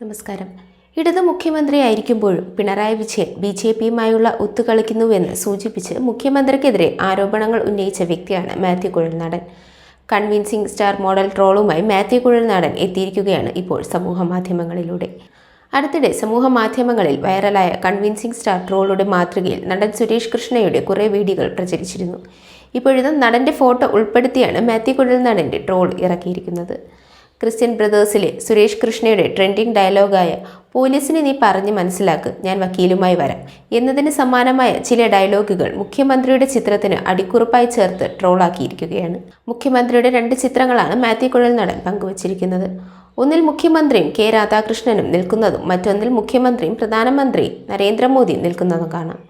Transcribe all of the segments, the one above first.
നമസ്കാരം. ഇടത് മുഖ്യമന്ത്രിയായിരിക്കുമ്പോഴും പിണറായി വിജയൻ ബി ജെ പിയുമായുള്ള ഒത്തുകളിക്കുന്നുവെന്ന് സൂചിപ്പിച്ച് മുഖ്യമന്ത്രിക്കെതിരെ ആരോപണങ്ങൾ ഉന്നയിച്ച വ്യക്തിയാണ് Mathew Kuzhalnadan. Convincing star model ട്രോളുമായി Mathew Kuzhalnadan എത്തിയിരിക്കുകയാണ് ഇപ്പോൾ സമൂഹ മാധ്യമങ്ങളിലൂടെ. അടുത്തിടെ സമൂഹ മാധ്യമങ്ങളിൽ വൈറലായ കൺവിൻസിംഗ് സ്റ്റാർ ട്രോളുടെ മാതൃകയിൽ നടൻ സുരേഷ് കൃഷ്ണയുടെ കുറേ വീഡിയോകൾ പ്രചരിച്ചിരുന്നു. ഇപ്പോഴിത് നടന്റെ ഫോട്ടോ ഉൾപ്പെടുത്തിയാണ് മാത്യു കുഴൽനാടന്റെ ട്രോൾ ഇറക്കിയിരിക്കുന്നത്. ക്രിസ്ത്യൻ ബ്രദേഴ്സിലെ സുരേഷ് കൃഷ്ണയുടെ ട്രെൻഡിങ് ഡയലോഗായ പോലീസിനെ നീ പറഞ്ഞ് മനസ്സിലാക്ക് ഞാൻ വക്കീലുമായി വരാം എന്നതിന് സമാനമായ ചില ഡയലോഗുകൾ മുഖ്യമന്ത്രിയുടെ ചിത്രത്തിന് അടിക്കുറിപ്പായി ചേർത്ത് ട്രോളാക്കിയിരിക്കുകയാണ് മുഖ്യമന്ത്രിയുടെ രണ്ട് ചിത്രങ്ങളാണ് മാത്യു കുഴൽ നടൻ പങ്കുവച്ചിരിക്കുന്നത്. ഒന്നിൽ മുഖ്യമന്ത്രിയും കെ രാധാകൃഷ്ണനും നിൽക്കുന്നതും മറ്റൊന്നിൽ മുഖ്യമന്ത്രിയും പ്രധാനമന്ത്രി നരേന്ദ്രമോദിയും നിൽക്കുന്നതും കാണാം.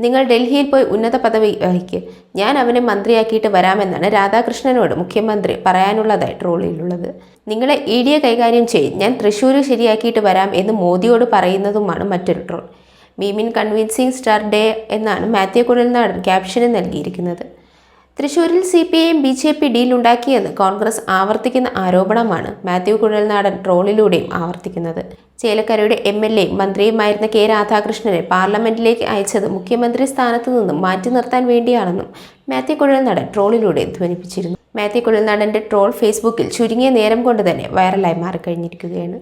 നിങ്ങൾ ഡൽഹിയിൽ പോയി ഉന്നത പദവി വഹിക്ക് ഞാൻ അവനെ മന്ത്രിയാക്കിയിട്ട് വരാമെന്നാണ് രാധാകൃഷ്ണനോട് മുഖ്യമന്ത്രി പറയാനുള്ളതായി ട്രോളിയിലുള്ളത് നിങ്ങളെ ഇ ഡിയെ കൈകാര്യം ചെയ്യും. ഞാൻ തൃശ്ശൂർ ശരിയാക്കിയിട്ട് വരാം എന്ന് മോദിയോട് പറയുന്നതുമാണ് മറ്റൊരു ട്രോൾ. മീമിൻ കൺവിൻസിങ് സ്റ്റാർ ഡേ എന്നാണ് മാത്യു കുഴൽനാടൻ ക്യാപ്ഷന് നൽകിയിരിക്കുന്നത്. തൃശൂരിൽ C P I M B J P ഡീലുണ്ടാക്കിയെന്ന് Congress ആവർത്തിക്കുന്ന ആരോപണമാണ് മാത്യു കുഴൽനാടൻ ട്രോളിലൂടെയും ആവർത്തിക്കുന്നത്. ചേലക്കരയുടെ എം എൽ എ മന്ത്രിയുമായിരുന്ന കെ രാധാകൃഷ്ണനെ പാർലമെന്റിലേക്ക് അയച്ചത് മുഖ്യമന്ത്രി സ്ഥാനത്തു നിന്നും മാറ്റി നിർത്താൻ വേണ്ടിയാണെന്നും മാത്യു കുഴൽനാടൻ ട്രോളിലൂടെ ധ്വനിപ്പിച്ചിരുന്നു. മാത്യു കുഴൽനാടന്റെ ട്രോൾ ഫേസ്ബുക്കിൽ ചുരുങ്ങിയ നേരം കൊണ്ട് തന്നെ വൈറലായി മാറിക്കഴിഞ്ഞിരിക്കുകയാണ്.